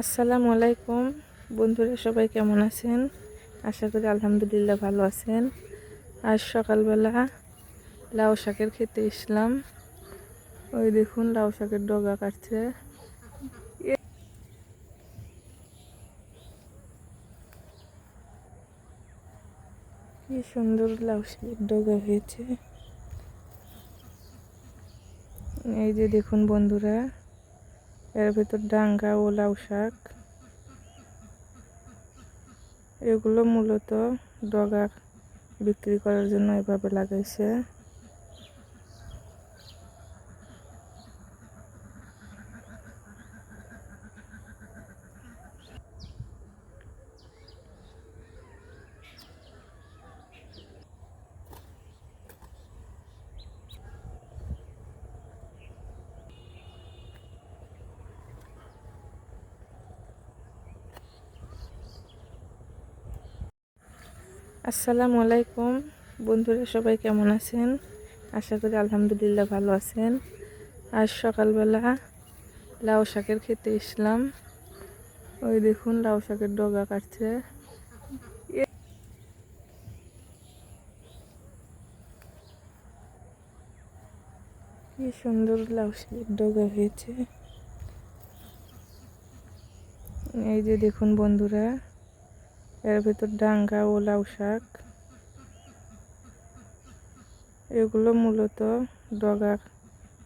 আসসালামু আলাইকুম। বন্ধুরা, সবাই কেমন আছেন? আশা করি আলহামদুলিল্লাহ ভালো আছেন। আজ সকালবেলা লাউ শাকের খেতে এসলাম। ওই দেখুন, লাউ শাকের ডগা কাটছে। কি সুন্দর লাউ শাকের ডগা হয়েছে। এই যে দেখুন বন্ধুরা এর ভিতর ডাঙ্গা ও লাউ শাক। এগুলো মূলত ডগা বিক্রি করার জন্য এভাবে লাগাইছে। আসসালামু আলাইকুম। বন্ধুরা, সবাই কেমন আছেন? আশা করি আলহামদুলিল্লাহ ভালো আছেন। আজ সকালবেলা লাউ শাকের খেতে এসলাম। ওই দেখুন, লাউ শাকের ডগা কাটছে। কি সুন্দর লাউ শাকের ডগা হয়েছে। এই যে দেখুন বন্ধুরা এর ভিতর ডাঙ্গা ও লাউ শাক। এগুলো মূলত ডগা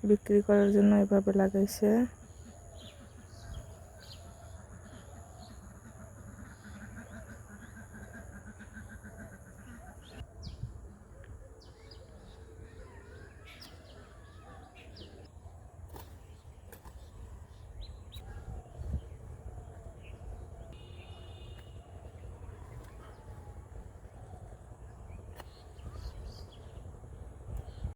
বিক্রি করার জন্য এভাবে লাগাইছে।